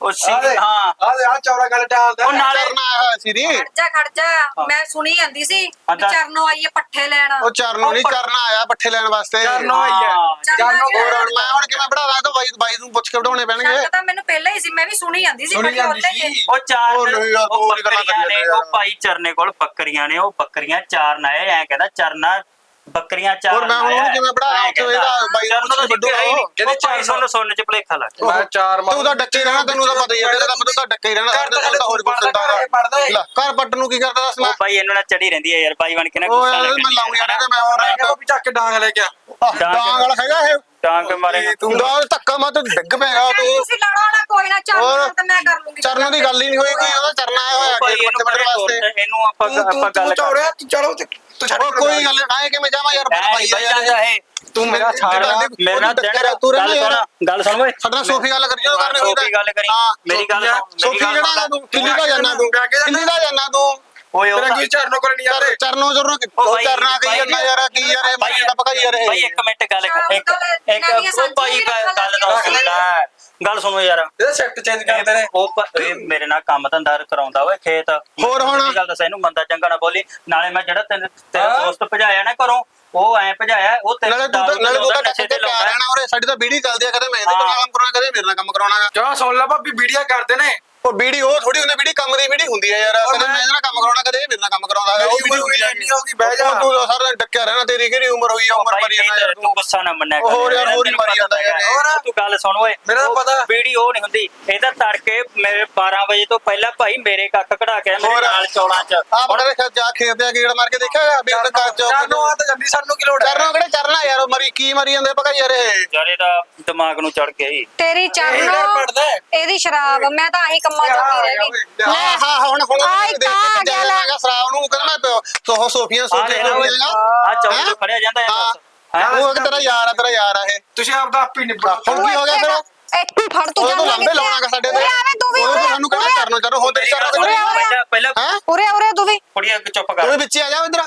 ਉਹ ਸੀ ਦੇ ਹਾਂ। ਆ ਦੇ ਆ ਚੌਰਾ ਗੱਲ ਟਾਲਦਾ ਉਹ ਨਾਲੇ ਚਰਨਾ ਆਇਆ ਸੀਰੀ ਖੜ ਜਾ ਖੜ ਜਾ। ਮੈਂ ਸੁਣੀ ਜਾਂਦੀ ਸੀ ਹਾਂ, ਵੀ ਦੱਸ। ਚਰਨੋਂ ਆਈ ਹੈ ਪੱਠੇ ਲੈਣ। ਉਹ ਚਰਨੋਂ ਨਹੀਂ ਚਰਨਾ ਆਇਆ ਪੱਠੇ ਲੈਣ ਵਾਸਤੇ। ਚਰਨੋਂ ਆਈ ਹੈ। ਹਾਂ, ਚਰਨੋਂ ਚਰਨੋਂ ਹੋਰ ਹੁਣ ਮੈਂ ਹੁਣ ਕਿਵੇਂ ਬੜਾਵਾ ਤਾਂ ਬਾਈ ਬਾਈ ਨੂੰ ਪੁੱਛ ਕੇ ਵਢਾਉਣੇ ਪੈਣਗੇ। ਸ਼ੱਕ ਤਾਂ ਮੈਨੂੰ ਪਹਿਲਾਂ ਹੀ ਸੀ ਮੈਂ ਵੀ ਸੁਣੀ ਜਾਂਦੀ ਸੀ ਸੁਣੀ ਬੜੀ ਜਾਂਦੀ ਉਹਦੇ ਸੀ। ਉਹ ਚਾਰ ਉਹ ਨਹੀਂ ਯਾਰ, ਉਹ ਹੋਰ ਹੀ ਗੱਲਾਂ ਬੱਕਰੀਆਂ ਕਰੀ ਨੇ ਜਾਂਦੇ ਉਹ ਭਾਈ ਚਰਨੇ ਕੋਲ ਬੱਕਰੀਆਂ ਨੇ ਉਹ ਬੱਕਰੀਆਂ ਚਾਰ ਨਾ। ਐ ਕਹਿੰਦਾ ਚਰਨਾ ਬੱਕਰੀਆਂ ਚਾਰ ਹੋਰ ਮੈਂ ਹੁਣ ਉਹਨੂੰ ਕਿਵੇਂ ਬੜਾ ਉੱਥੇ ਇਹਦਾ ਬਾਈ ਨੂੰ ਕੇ ਉਹ। ਕਹਿੰਦੇ ਚਾਈ ਸੁਣ ਸੁਣ ਚ ਭਲੇਖਾ ਲੱਗ ਮੈਂ ਚਾਰ ਤੂੰ ਤਾਂ ਡੱਕੇ ਰਹਿਣਾ ਤੈਨੂੰ ਤਾਂ ਪਤਾ ਹੀ ਹੈ ਤੇਰਾ ਤਾਂ ਤਾਂ ਡੱਕੇ ਹੀ ਰਹਿਣਾ ਘਰ ਤਾਂ ਹੋਰ ਕੁਛ ਹੁੰਦਾ। ਲੈ ਘਰ ਪੱਟ ਨੂੰ ਕੀ ਕਰਦਾ ਦੱਸ ਮੈਂ? ਭਾਈ ਇਹਨੂੰ ਨਾਲ ਚੜੀ ਰਹਿੰਦੀ ਹੈ ਯਾਰ ਭਾਈ ਬਣ ਕੇ ਨਾ ਗੁੱਸਾ ਲੱਗਣਾ ਮੈਂ ਲਾਉਂ ਯਾਰ ਇਹਦੇ ਮੈਂ ਹੋਰ ਚੱਕ ਕੇ ਡਾਂਗ ਲੈ ਗਿਆ ਡਾਂਗ ਵਾਲਾ ਹੈਗਾ ਇਹ? ਡਾਂਗ ਮਾਰੇ ਤੂੰ ਦਾ ਧੱਕਾ ਮਾ ਤੂੰ ਡਿੱਗ ਪੈਗਾ ਤੂੰ। ਤੁਸੀਂ ਲੜੋ ਨਾ ਕੋਈ ਨਾ? ਚਰਨੋਂ ਤਾਂ ਮੈਂ ਕਰ ਲੂੰਗੀ। ਚਰਨੋਂ ਦੀ ਗੱਲ ਹੀ ਨਹੀਂ ਹੋਈ ਕੋਈ ਉਹਦਾ ਚਰਨਾ ਆਇਆ ਹੋਇਆ ਭਾਈ ਕਿ ਇਹਨੂੰ ਬੱਚੇ ਪਰੇ ਵਾਸਤੇ। ਇਹਨੂੰ ਆਪਾਂ ਤੂੰ ਆਪਾਂ ਤੂੰ ਗੱਲ ਤੂੰ ਚੌੜਿਆ ਤੂੰ ਚਲੋ ਤੇ ਤੂੰ ਛੱਡ ਉਹ ਕੋਈ ਗੱਲ ਨਹੀਂ ਕਿਵੇਂ ਜਾਵਾਂ ਯਾਰ ਭਾਈ ਜਾਂਦਾ ਇਹ। ਤੂੰ ਮੇਰਾ ਛਾੜ ਮੇਰੇ ਨਾਲ ਦਿਨ ਤੂੰ ਗੱਲ ਸੁਣ ਗੱਲ ਸੁਣ ਓਏ। ਸਾਡਾ ਸੋਫੀ ਗੱਲ ਕਰੀ ਜਦੋਂ ਕਰਨੀ ਹੋਈ ਸੋਫੀ ਗੱਲ ਕਰੀ ਹਾਂ, ਮੇਰੀ ਗੱਲ ਸੋਫੀ ਗੱਲ ਸੁਣ। ਤੂੰ? ਕਿੰਨੀ ਦਾ ਜਾਣਾ ਤੂੰ? ਕਿੰਨੀ ਦਾ ਜਾਣਾ ਤੂੰ? ਓਏ ਉਹ ਤੇਰਾ ਕੋਈ ਚਰਨੋਂ ਕੋਲ ਨਹੀਂ ਜਾਂਦੇ? ਚਰਨੋਂ ਜਰਨੋਂ ਉਹ ਚਰਨਾ ਕਹੀ ਭਾਈ- ਜਾਂਦਾ ਯਾਰ ਕੀ ਯਾਰ ਇਹ ਮਾਰੀ ਦਾ ਪਕਾਈ ਯਾਰ ਇਹ? ਭਾਈ ਇੱਕ ਮਿੰਟ ਗੱਲ ਕਰ ਇੱਕ ਇੱਕ ਉਹ ਭਾਈ ਗੱਲ ਦਾ ਰੱਖ ਲੈ। ਗੱਲ ਸੁਣੋ ਯਾਰ। ਇਹਦਾ ਸ਼ਿਫਟ ਚੇਂਜ ਕਰਦੇ ਨੇ। ਉਹ ਪ- ਇਹ ਮੇਰੇ ਨਾਲ ਕੰਮ ਧੰਦਾ ਕਰਾਉਂਦਾ ਓਏ ਖੇਤ। ਹੋਰ ਹੁਣ? ਸੱਚੀ ਗੱਲ ਦੱਸ ਇਹਨੂੰ ਮੰਦਾ ਚੰਗਾ ਨਾ ਬੋਲੀ। ਨਾਲੇ ਮੈਂ ਜਿਹੜਾ ਤੈਨੂੰ ਤੇਰਾ ਹਾਂ? ਦੋਸਤ ਭਜਾਇਆ ਨਾ ਘਰੋਂ ਉਹ ਐ ਭਜਾਇਆ ਉਹ ਤੇਰੇ ਨਾਲੇ ਤੂੰ ਤਾਂ ਨਾਲੇ ਤੂੰ ਤਾਂ ਟੱਕੇ ਤੇ ਪਿਆ ਰਹਿਣਾ ਔਰ ਸਾਡੀ ਤਾਂ ਬੀੜੀ ਚੱਲਦੀ ਆ ਕਦੇ ਮੈਂ ਇਹਦੇ ਨਾਲ ਕੰਮ ਕਰਾਉਣਾ ਕਦੇ ਮੇਰੇ ਨਾਲ ਕੰਮ ਕਰਾਉਣਾ ਕਿਉਂ ਸੁਣ ਲੈ ਭਾਬੀ ਵੀਡੀਓ ਕਰਦੇ ਨੇ। ਉਹ ਬੀੜੀ ਉਹ ਥੋੜੀ ਹੁੰਦੀ ਬੀੜੀ ਕੰਮ ਦੀ ਬੀੜੀ ਹੁੰਦੀ ਆ ਯਾਰ। ਕਦੇ ਮੈਂ- ਇਹਦੇ ਨਾਲ ਕੰਮ ਕਰਾਉਣਾ ਕਦੇ ਇਹ ਮੇਰੇ ਨਾਲ ਕੰਮ ਕਰਾਉਂਦਾ ਹੈ ਉਹ ਬੀੜੀ ਹੁੰਦੀ ਆ। ਇੰਨੀ ਹੋ ਗਈ, ਬਹਿ ਜਾ। ਤੂੰ ਤਾਂ ਸਾਰਾ ਟੱਕਿਆ ਰਹਿਣਾ ਤੇਰੀ ਕਿਹੜੀ ਉਮਰ ਹੋਈ ਆ? ਉਮਰ ਮਰੀ ਜਾਂਦਾ ਯਾਰ ਤੂੰ। ਗੁੱਸਾ ਨਾ ਮੰਨਿਆ ਕਰ। ਹੋਰ ਯਾਰ, ਹੋਰ ਹੀ ਮਰੀ ਜਾਂਦਾ ਯਾਰ। ਤੂੰ ਗੱਲ ਸੁਣ ਓਏ। ਮੇਰਾ ਪਤਾ। ਵੀਡੀਓ ਉਹ ਨਹੀਂ ਹੁੰਦੀ। ਇਹ ਤਾਂ ਤੜਕੇ ਮੇਰੇ 12 ਵਜੇ ਤੋਂ ਪਹਿਲਾਂ ਭਾਈ ਮੇਰੇ ਕੱਖ ਕਢਾ ਕੇ ਮੇਰੇ। ਨਾਲ ਚੌਲਾਂ ਚ। ਆ ਬੜਾ ਦੇਖਿਆ ਜਾ ਖੇਤ ਤੇ ਆ ਗੇੜ ਮਾਰ ਕੇ ਦੇਖਿਆ ਵੀ ਉਹਦਾ ਕੱਚ ਚਰਨੋਂ ਆ ਤਾਂ ਜੰਦੀ ਸਾਨੂੰ ਕੀ ਲੋੜ ਹੈ? ਚਰਨੋਂ ਕਿਹੜੇ ਚਰਨਾ ਯਾਰ ਉਹ ਮਰੀ ਕੀ ਮਰੀ ਜਾਂਦੇ ਪਕਾ ਯਾਰ ਇਹ? ਯਾਰ ਇਹਦਾ ਦਿਮਾਗ ਨੂੰ ਚੜ ਗਿਆ ਹੀ ਤੇਰੀ ਚਰਨੋਂ ਇਹਦੀ ਸ਼ਰਾਬ ਮੈਂ ਤਾਂ ਆਹੀ ਕੰਮਾਂ ਜੋਗੀ ਰਹਿ ਗਈ। ਹਾਂ ਹਾਂ ਹੁਣ ਹੁਣ ਆਹ ਇੱਕ ਆ ਗਿਆ ਲੈ। ਜਾਏਗਾ ਸਰਾਵ ਨੂੰ ਕਹਿੰਦਾ ਮੈਂ ਪਿਓ ਸੋ ਸੋਫੀਆਂ ਆ ਸੋਫੀਆਂ ਲੈ ਓਏ ਆ ਚੌਲਾਂ ਹੈਂ? ਤੋਂ ਖੜਿਆ ਜਾਂਦਾ ਹੈ ਹਾਂ ਬਸ ਹੈਂ? ਉਹ ਕਿ ਤੇਰਾ ਯਾਰ ਆ ਤੇਰਾ ਯਾਰ ਆ ਇਹ। ਤੁਸੀਂ ਆਪਦਾ ਆਪ ਹੀ ਨਿਬੜੋ। ਹੁਣ ਕੀ ਹੋ ਗਿਆ ਫਿਰ? ਇੱਥੇ ਫੜ ਤੂੰ ਉਹ ਤਾਂ ਲੰਬੇ ਆ? ਲਾਉਣਾ ਸਾਡੇ ਤੇ। ਉਰੇ ਆਵੇਂ ਤੂੰ ਵੀ ਉਹ ਉਰੇ ਤਾਂ ਆ, ਸਾਨੂੰ ਕਹਿੰਦਾ ਆ। ਚਰਨੋਂ ਚਰਨੋਂ ਹੁਣ ਤੇਰੀ ਉਰੇ ਆ, ਉਰੇ ਆ। ਪਹਿਲਾਂ ਪਹਿਲਾਂ ਹੈ? ਉਰੇ ਉਰੇ ਤੂੰ ਵੀ। ਕੁੜੀਆਂ ਚੁੱਪ ਤੂੰ ਕਰ ਵੀ ਵਿੱਚ ਹੀ ਆ ਜਾ ਇਧਰ।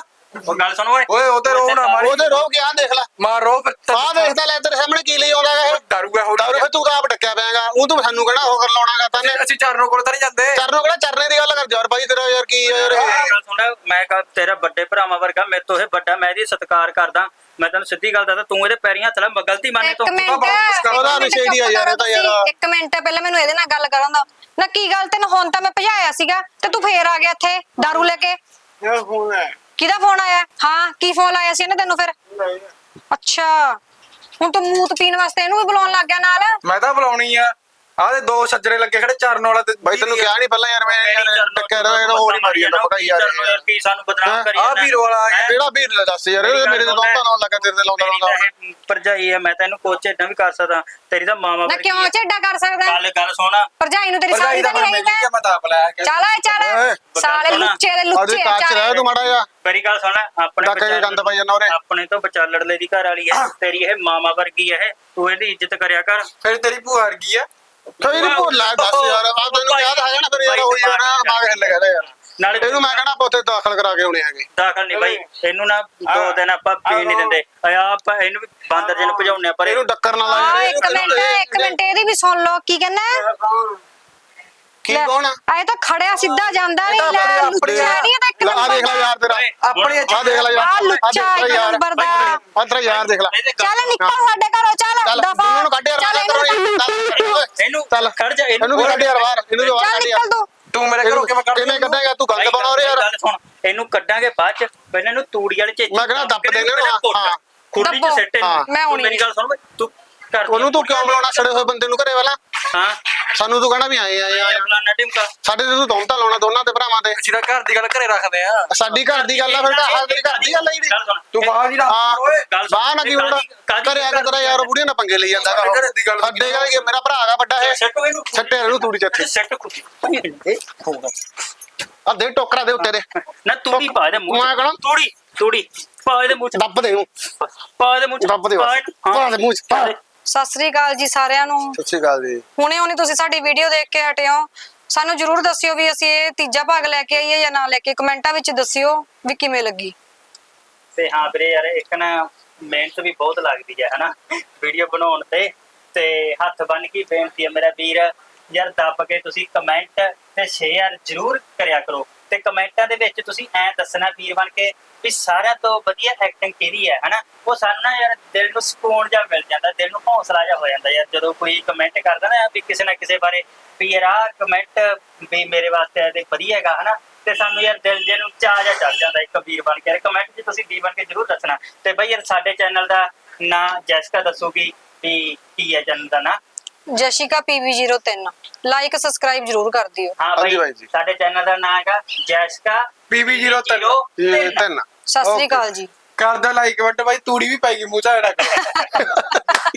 ਉਹ ਗੱਲ ਸੁਣ ਓਏ। ਓਏ ਉਹਦੇ ਰੋ ਨਾ ਮਾਰੀ ਉਹਦੇ ਰੋ ਕੇ ਆ ਦੇਖ ਲੈ। ਮਾਰੋ ਫਿਰ। ਆ ਦੇਖਦਾ ਲੈ ਤੇਰੇ ਸਾਹਮਣੇ ਕੀ ਲਈ ਆਉਂਦਾ ਇਹ ਦਾਰੂ ਹੈ ਹੋਰ ਦਾਰੂ ਫਿਰ ਤੂੰ ਤਾਂ ਆਪ ਡੱਕਿਆ ਪਿਆਗਾ ਉਹ ਤੂੰ ਸਾਨੂੰ ਕਿਹੜਾ ਉਹ ਕਰ ਲਾਉਣਾਗਾ ਤਾਂ ਅਸੀਂ ਚਰਨੋਂ ਕੋਲ ਤਾਂ ਨਹੀਂ ਜਾਂਦੇ। ਚਰਨੋਂ ਕਿਹੜਾ? ਚਰਨੇ ਦੀ ਗੱਲ ਕਰ ਯਾਰ ਬਾਈ ਤੇਰਾ ਯਾਰ ਕੀ ਯਾਰ ਇਹ? ਗੱਲ ਸੁਣ ਮੈਂ ਕਹ ਤੇਰਾ ਵੱਡੇ ਭਰਾਵਾਂ ਵਰਗਾ ਮੇਰੇ ਤੋਂ ਇਹ ਵੱਡਾ ਮੈਂ ਇਹਦੀ ਸਤਿਕਾਰ ਕਰਦਾ। ਮੈਂ ਤੈਨੂੰ ਸਿੱਧੀ ਗੱਲ ਦੱਸਦਾ ਤੂੰ ਇਹਦੇ ਪੈਰੀਂ ਹੱਥ ਲਾ ਗਲਤੀ ਮੰਨੇ ਇੱਕ ਤੋਂ। ਮਿੰਟ। ਕੁਛ ਕਰ- ਉਹਦਾ ਮਿੰਟ ਨਸ਼ੇੜੀ ਆ ਯਾਰ, ਇਹ ਤਾਂ ਯਾਰ। ਇੱਕ ਮਿੰਟ ਪਹਿਲਾਂ ਮੈਨੂੰ ਇਹਦੇ ਨਾਲ ਗੱਲ ਕਰਨ ਦਾ ਨਾ ਕੀ ਗੱਲ? ਤੈਨੂੰ ਹੁਣ ਤਾਂ ਮੈਂ ਭਜਾਇਆ ਸੀਗਾ ਤੇ ਤੂੰ ਫੇਰ ਆ ਗਿਆ ਇੱਥੇ दारू ਲੈ ਕੇ। ਯਾਰ ਫੋਨ ਹੈ। ਕਿਹਦਾ ਫੋਨ ਆਇਆ? ਹਾਂ ਕੀ ਫੋਨ ਆਇਆ ਸੀ ਇਹਨੇ ਤੈਨੂੰ ਫਿਰ? ਅੱਛਾ। ਹੁਣ ਤੂੰ ਮੂਤ ਪੀਣ ਵਾਸਤੇ ਇਹਨੂੰ ਵੀ ਬੁਲਾਉਣ ਲੱਗ ਗਿਆ ਨਾਲ? ਮੈਂ ਤਾਂ ਬੁਲਾਉਣੀ ਆ। ਆਹ ਦੇ ਦੋ ਸੱਜਰੇ ਲੱਗੇ ਖੜੇ ਚਰਨ ਵਾਲਾ ਤੇ ਬਾਈ ਤੈਨੂੰ ਕਿਹਾ ਨਹੀਂ ਪਹਿਲਾਂ ਯਾਰ ਮੈਂ ਯਾਰ ਟੱਕਿਆ ਰਹਾ ਇਹਦਾ ਹੋਰ ਹੀ ਮਾਰੀ ਜਾਂਦਾ ਪਕਾ ਯਾਰ ਯਾਰ ਕੀ ਸਾਨੂੰ ਬਦਨਾਮ ਹੈਂ? ਕਰੀ ਜਾਂਦਾ। ਵੀਰੋ ਵਾਲਾ ਆ ਗਿਆ। ਹੈਂ? ਕਿਹੜਾ ਵੀਰ ਲੈ ਦੱਸ ਯਾਰ ਇਹ ਮੇਰੇ ਤੋਂ ਲਾਉਂਦਾ ਲਾਉਣ ਲੱਗਾ ਤੇਰੇ ਤੇ ਲਾਉਂਦਾ ਲਾਉਂਦਾ ਤਾਂ ਭਰਜਾਈ ਹੈ ਮੈਂ ਤੈਨੂੰ ਕੋਚ ਏਦਾਂ ਵੀ ਕਰ ਸਕਦਾ ਤੇਰੀ ਤਾਂ ਮਾਵਾ ਨਾ ਕਿਉਂ ਝੇਡਾ ਕਰ ਸਕਦਾ ਗੱਲ ਗੱਲ ਸੁਣ ਭਰਜਾਈ ਨੂੰ ਤੇਰੀ ਦਾ ਤਾਂ ਨਹੀਂ ਆ, ਮੈਂ ਤਾਂ ਆਪ ਲਾਇਆ ਕਿ ਚੱਲ ਓਏ, ਚੱਲ ਸਾਲੇ। ਲੁੱਚੇ ਦੇ ਲੁੱਚੇ ਕਾਚ ਰਹਿ ਤੂੰ ਮਾੜਾ ਜਾ ਮੇਰੀ ਗੱਲ ਸੁਣ ਆਪਣੇ ਡੱਕ ਕੇ ਗੰਦ ਪਾਈ ਜਾਂਦਾ ਉਰੇ। ਆਪਣੇ ਤੋਂ ਵਿਚਾਲੜਲੇ ਦੀ ਘਰ ਵਾਲੀ ਹੈ ਤੇਰੀ ਇਹ ਮਾਮਾ ਵਰਗੀ ਹੈ ਇਹ ਤੂੰ ਇਹਦੀ ਇੱਜ਼ਤ ਕਰਿਆ ਕਰ ਫਿਰ ਤੇਰੀ ਭੂਆ ਵਰਗੀ ਆ ਕੋਈ ਨਹੀਂ ਭੁੱਲ ਦੱਸ ਯਾਰ ਆ ਤੈਨੂੰ ਯਾਦ ਹੈਗਾ ਨਾ ਫਿਰ ਯਾਰ ਹੋਈ ਜਾਣਾ ਦਿਮਾਗ ਹਿੱਲ ਗਿਆ ਨਾ ਯਾਰ। ਨਾਲੇ ਇਹਨੂੰ ਮੈਂ ਕਹਣਾ ਆਪਾਂ ਉੱਥੇ ਦਾਖਲ ਕਰਾ ਕੇ ਆਉਣੇ ਹੈਗੇ। ਦਾਖਲ ਨਹੀਂ ਬਾਈ ਇਹਨੂੰ ਨਾ ਦੋ ਦਿਨ ਆਪਾਂ ਪੀਣ ਨਹੀਂ ਦਿੰਦੇ। ਆ ਆਪਾਂ ਇਹਨੂੰ ਵੀ ਬਾਂਦਰ ਜਿਹਨੂੰ ਭਜਾਉਣੇ ਆ ਪਰ ਇਹਨੂੰ ਡੱਕਰ ਨਾ ਲਾ ਆ ਯਾਰ ਇੱਕ ਮਿੰਟ ਇੱਕ ਮਿੰਟ ਇਹਦੀ ਵੀ ਸੁਣ ਲਓ ਕੀ ਕਹਿੰਦਾ? ਕੀ ਕੌਣ ਆ? ਆਏ ਤਾਂ ਖੜਿਆ ਸਿੱਧਾ ਜਾਂਦਾ ਨਹੀਂ ਲੈ ਲੁੱਚਾ ਨਹੀਂ ਇਹ ਤਾਂ ਇੱਕ ਆ ਨੰਬਰ ਦੇਖ ਲੈ ਦਾ। ਯਾਰ ਤੇਰਾ। ਆਪਣੀ ਆ ਦੇਖ ਲੈ ਯਾਰ। ਆਹ ਲੁੱਚਾ ਆਹ ਦੇਖ ਲੈ ਇੱਕ ਯਾਰ। ਨੰਬਰ ਦਾ। ਆ ਤੇਰਾ ਯਾਰ ਦੇਖ ਲੈ। ਚੱਲ ਨਿਕਲ ਸਾਡੇ ਘਰੋਂ ਚੱਲ ਚੱਲ ਦਫਾ। ਇਹਨੂੰ ਕੱਢ ਯਾਰ ਚੱਲ ਇਹਨੂੰ ਚੱਲ ਇਹਨੂੰ ਚੱਲ। ਖੜ ਜਾ ਇਹਨੂੰ ਵੀ ਕੱਢ ਯਾਰ ਬਾਹਰ ਇਹਨੂੰ ਵੀ ਬਾਹਰ ਚੱਲ ਕੱਢ ਯਾਰ ਨਿਕਲ ਤੂੰ। ਮੇਰੇ ਘਰੋਂ ਕਿਵੇਂ ਕੱਢ ਕਿਵੇਂ ਕੱਢੇਗਾ? ਤੂੰ ਗੰਦ ਪਾਉਣਾ ਉਰੇ ਯਾਰ। ਗੱਲ ਸੁਣ ਇਹਨੂੰ ਕੱਢਾਂਗੇ ਬਾਅਦ ਚ। ਪਹਿਲਾਂ ਇਹਨੂੰ ਤੂੜੀ ਵਾਲੇ ਚ ਮੈਂ ਕਹਿੰਦਾ ਦੱਬ ਦੇ ਇਹਨਾਂ ਨੂੰ ਹਾਂ। ਖੁਰਲੀ ਚ ਦੱਬੋ। ਸੱਟੇ ਹਾਂ। ਮੈਂ ਤੂੰ ਹੁਣੀ ਮੇਰੀ ਗੱਲ ਸੁਣ ਓਏ ਤੂੰ ਕਰ ਉਹਨੂੰ ਤੂੰ ਕਿਉਂ ਬੁਲਾਉਣਾ ਸੜੇ ਹੋਏ ਬੰਦੇ ਨੂੰ ਘਰੇ ਵਾਲਾ ਹਾਂ। ਸਾਨੂੰ ਤੂੰ ਕਹਿਣਾ ਵੀ ਆਏ ਆਏ ਆਏ। ਫਲਾਣਾ ਟਿਮਕਾ ਸਾਡੇ ਤੇ ਤੂੰ ਦੋਨਤਾ ਲਾਉਣਾ ਦੋਨਾਂ ਤੇ ਭਰਾਵਾਂ ਤੇ। ਅਸੀਂ ਤਾਂ ਘਰ ਦੀ ਗੱਲ ਘਰੇ ਰੱਖਦੇ ਆ। ਸਾਡੀ ਘਰ ਦੀ ਗੱਲ ਆ ਫਿਰ ਤਾਂ ਆਹ ਤੇਰੀ ਘਰ ਦੀ ਗੱਲ ਆ ਜਿਹੜੀ ਗੱਲ ਸੁਣ। ਤੂੰ ਬਾਹਰ ਹੀ ਰੱਖ। ਹਾਂ ਓਏ ਗੱਲ ਸੁਣ। ਬਾਹ ਨਾ ਕੀ ਬੜਾ ਕਾਹਦੀ- ਕਾਹਦੀ ਘਰੇ ਆ ਕੇ ਤੇਰਾ ਯਾਰ ਬੁੜੀਆਂ ਨਾਲ ਪੰਗੇ ਲਈ ਜਾਂਦਾ। ਸਾਡੇ ਘਰੇ ਦੀ ਗੱਲ ਸਾਡੇ ਘਰੇ ਕੀ, ਮੇਰਾ ਭਰਾ ਹੈਗਾ ਵੱਡਾ ਇਹ। ਸੱਟੋ ਇਹਨੂੰ ਛੱਟੇ ਇਹਨੂੰ ਤੂੜੀ ਚ ਇੱਥੇ ਸੱਟ ਕੁੱਤੀ ਆ ਦੇ ਟੋਕਰਾ ਦੇ ਉੱਤੇ ਦੇ। ਨਾ ਤੂੜੀ ਪਾ ਦੇ ਮੂੰਹ ਮੈਂ ਕਹਣਾ ਤੂੜੀ ਤੂੜੀ। ਪਾ ਇਹਦੇ ਮੂੰਹ ਚ। ਦੱਬ ਦੇ ਇਹਨੂੰ। ਪਾ ਇਹਦੇ ਮੂੰਹ ਚ। ਦੱਬ ਦੇ ਪਾ ਬਸ। ਹਾਂ। ਦੇ ਮੂੰਹ ਚ। ਪਾ। ਸਤਿ ਸ੍ਰੀ ਅਕਾਲ ਜੀ ਸਾਰਿਆਂ ਨੂੰ। ਸਤਿ ਸ਼੍ਰੀ ਅਕਾਲ ਜੀ। ਹੁਣੇ ਹੁਣੇ ਤੁਸੀਂ ਸਾਡੀ ਵੀਡੀਓ ਦੇਖ ਕੇ ਹਟੇ ਹੋ। ਸਾਨੂੰ ਜਰੂਰ ਦੱਸਿਓ ਵੀ ਅਸੀਂ ਇਹ ਤੀਜਾ ਭਾਗ ਲੈ ਕੇ ਆਈਏ ਜਾਂ ਨਾ ਲੈ ਕੇ ਕਮੈਂਟਾਂ ਵਿੱਚ ਦੱਸਿਓ ਵੀ ਕਿਵੇਂ ਲੱਗੀ। ਤੇ ਹਾਂ ਵੀਰੇ ਯਾਰ ਇੱਕ ਨਾ ਮਿਹਨਤ ਵੀ ਬਹੁਤ ਲੱਗਦੀ ਹੈ ਹਨਾ? ਵੀਡੀਓ ਬਣਾਉਣ ਤੇ ਤੇ ਹੱਥ ਬੰਨ ਕੇ ਬੇਨਤੀ ਹੈ ਮੇਰਾ ਵੀਰ ਯਾਰ ਦੱਬ ਕੇ ਤੁਸੀਂ ਕਮੈਂਟ ਤੇ ਸ਼ੇਅਰ ਜ਼ਰੂਰ ਕਰਿਆ ਕਰੋ। ਤੇ ਕਮੈਂਟਾਂ ਦੇ ਵਿੱਚ ਤੁਸੀਂ ਐਂ ਦੱਸਣਾ ਵੀਰ ਬਣ ਕੇ ਵੀ ਸਾਰਿਆਂ ਤੋਂ ਵਧੀਆ ਐਕਟਿੰਗ ਕਿਹਦੀ ਹੈ, ਹਨਾ? ਉਹ ਸਾਨੂੰ ਨਾ ਯਾਰ ਦਿਲ ਨੂੰ ਸਕੂਨ ਜਿਹਾ ਮਿਲ ਜਾਂਦਾ, ਦਿਲ ਨੂੰ ਹੌਸਲਾ ਜਿਹਾ ਹੋ ਜਾਂਦਾ ਯਾਰ, ਜਦੋਂ ਕੋਈ ਕਮੈਂਟ ਕਰਦਾ ਨਾ ਵੀ ਕਿਸੇ ਨਾ ਕਿਸੇ ਬਾਰੇ ਵੀ ਯਾਰ ਆਹ ਕਮੈਂਟ ਵੀ ਮੇਰੇ ਵਾਸਤੇ ਇਹਦੇ ਵਧੀਆ ਹੈਗਾ, ਹਨਾ? ਤੇ ਸਾਨੂੰ ਯਾਰ ਦਿਲ ਜੇ ਨੂੰ ਚਾਹ ਜਿਹਾ ਚੜ ਜਾਂਦਾ ਇੱਕ ਵੀਰ ਬਣ ਕੇ। ਕਮੈਂਟ 'ਚ ਤੁਸੀਂ ਵੀਰ ਬਣ ਕੇ ਜ਼ਰੂਰ ਦੱਸਣਾ। ਤੇ ਬਈ ਯਾਰ ਸਾਡੇ ਚੈਨਲ ਦਾ ਨਾਂ ਜੈਸਕਾ ਦੱਸੂਗੀ ਵੀ ਕੀ ਹੈ ਚੈਨਲ ਦਾ ਨਾਂ। ਜਸ਼ਿਕਾ PV03 ਲਾਈਕ ਸਬਸਕ੍ਰਾਈਬ ਜਰੂਰ ਕਰ ਦਿਓ। ਹਾਂ ਹਾਂਜੀ ਬਈ ਬਾਈ ਜੀ। ਸਾਡੇ ਚੈਨਲ ਦਾ ਨਾਂ ਹੈਗਾ ਜੈਸਕਾ PV03 ਇਹ ਤਿੰਨ। ਸਤਿ ਸ੍ਰੀ ਅਕਾਲ ਜੀ। ਕਰ ਦਿਓ ਲਾਈਕ ਕਮੈਂਟ ਬਾਈ ਤੂੜੀ ਵੀ ਪਾਈਗੀ ਮੂੰਹ ਚ